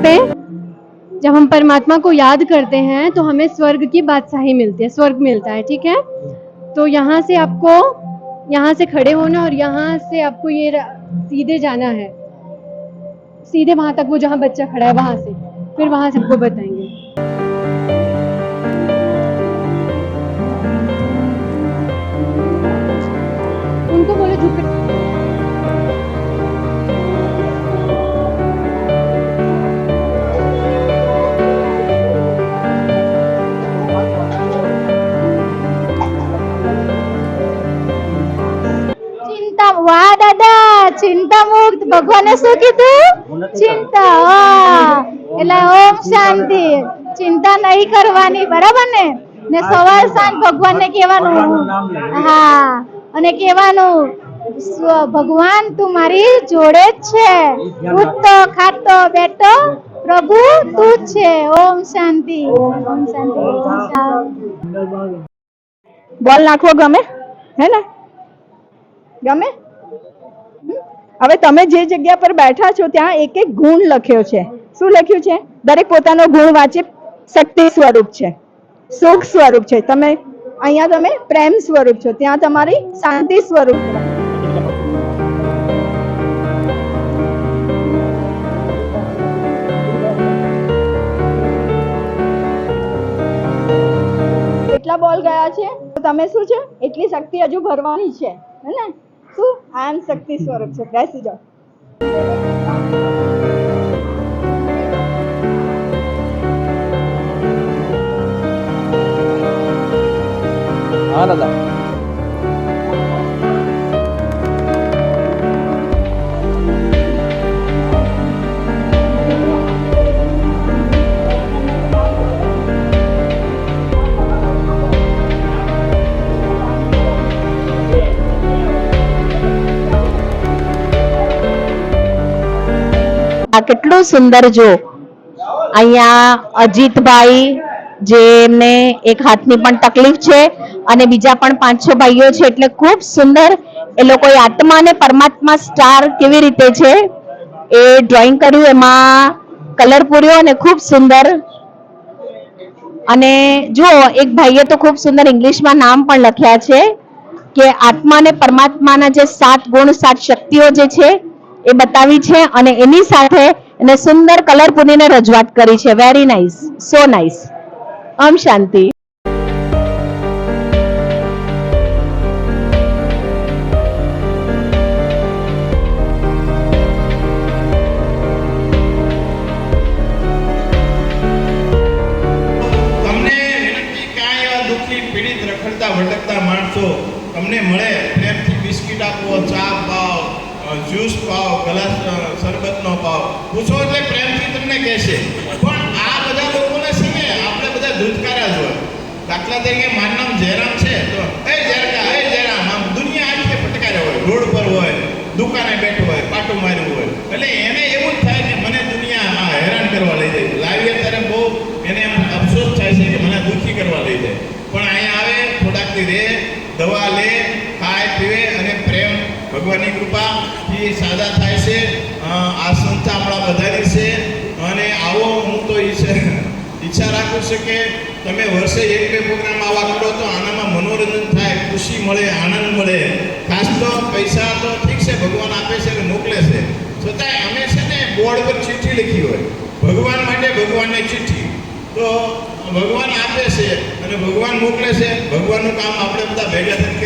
सकते हैं? जब हम परमात्मा को याद करते हैं तो हमें स्वर्ग की बादशाही मिलती है, स्वर्ग मिलता है, ठीक है? तो यहाँ से आपको, यहाँ से खड़े होना और यहाँ से आपको ये सीधे जाना है। सीधे वहाँ तक वो जहाँ बच्चा खड़ा है, वहाँ से। फिर वहाँ से आपको बताएँगे। उनको बोलो, झुक ચિંતા મુક્ત ભગવાને શું કીધું? ચિંતા. એટલે ઓમ શાંતિ. ચિંતા નહીં કરવાની. બરાબર ને? ને સવાર સાંજ ભગવાનને કહેવાનું. હા. અને કહેવાનું ભગવાન તું મારી જોડે જ છે. ઉઠતો ખાતો બેઠો. પ્રભુ તું જ છે. ઓમ શાંતિ. ઓમ શાંતિ. બોલ નાખવો ગમે? હે ને? ગમે? હવે તમે જે જગ્યા પર બેઠા છો, ત્યાં એક એક ગુણ લખ્યો છે. શું લખ્યું છે? દરેક પોતાનો ગુણ વાંચે, શક્તિ સ્વરૂપ છે. સુખ સ્વરૂપ છે. તમે, અહીંયા તમે પ્રેમ સ્વરૂપ છો. ત્યાં તમારી શાંતિ સ્વરૂપ છે. કેટલા બોલ ગયા છે, તો તમે શું છે? એટલી શક્તિ હજુ ભરવાની છે. હે ને? શું? આમ શક્તિ સ્વરૂપ છે. બેસી જાઓ. હા દાદા. આ કેટલું સુંદર જો. અહીંયા અજીતભાઈ જે એમને એક હાથની પણ તકલીફ છે અને બીજા પણ પાંચ છ ભાઈઓ છે એટલે ખૂબ સુંદર એ લોકોએ આત્મા અને પરમાત્મા સ્ટાર કેવી રીતે છે એ ડ્રોઈંગ કર્યું. એમાં કલર પૂર્યો અને ખૂબ સુંદર. અને જુઓ એક ભાઈએ તો ખૂબ સુંદર ઇંગ્લિશમાં નામ પણ લખ્યા છે કે આત્મા અને પરમાત્માના જે સાત ગુણ, સાત શક્તિઓ જે છે એ બતાવી છે અને એની સાથે એને સુંદર કલર પૂરીને રજૂઆત કરી છે. વેરી નાઇસ સો નાઇસ ઓમ શાંતિ. તમને મળે? પ્રેમથી બિસ્કિટ આપો, ચા જ્યુસ પાવ, ગ્લાસ શરબતનો પાવ. પૂછો એટલે પ્રેમથી તમને કહેશે. પણ આ બધા લોકોને છે ને આપણે બધા ધૂતકારા જ હોય. દાખલા તરીકે મારું નામ જયરામ છે, તો, એ જયરકા એ જયરામ, આમ દુનિયા આખી ફટકારે હોય. રોડ પર હોય, દુકાને બેઠો હોય, પાટું માર્યું હોય. એટલે એને એવું જ થાય કે મને દુનિયા આ હેરાન કરવા લઈ જાય. લાવીએ ત્યારે બહુ એને એમ અફસોસ થાય છે કે મને દુઃખી કરવા લઈ જાય. પણ અહીંયા આવે થોડાક રે, દવા લે ખાય પીવે અને પ્રેમ ભગવાનની કૃપાથી સાજા થાય છે. આ સંસ્થા આપણા બધાની છે. અને આવો હું તો ઈચ્છા રાખું છું કે તમે વર્ષે એક બે પ્રોગ્રામ આવા કરો તો આનામાં મનોરંજન થાય, ખુશી મળે, આનંદ મળે. ખાસ તો પૈસા તો ઠીક છે, ભગવાન આપે છે અને મોકલે છે. છતાંય અમે છે ને બોર્ડ પર ચિઠ્ઠી લખી હોય. ભગવાન માટે ભગવાનને ચિઠ્ઠી. તો ભગવાન આપે છે અને ભગવાન મોકલે છે. ભગવાનનું કામ આપણે બધા ભેગા થઈને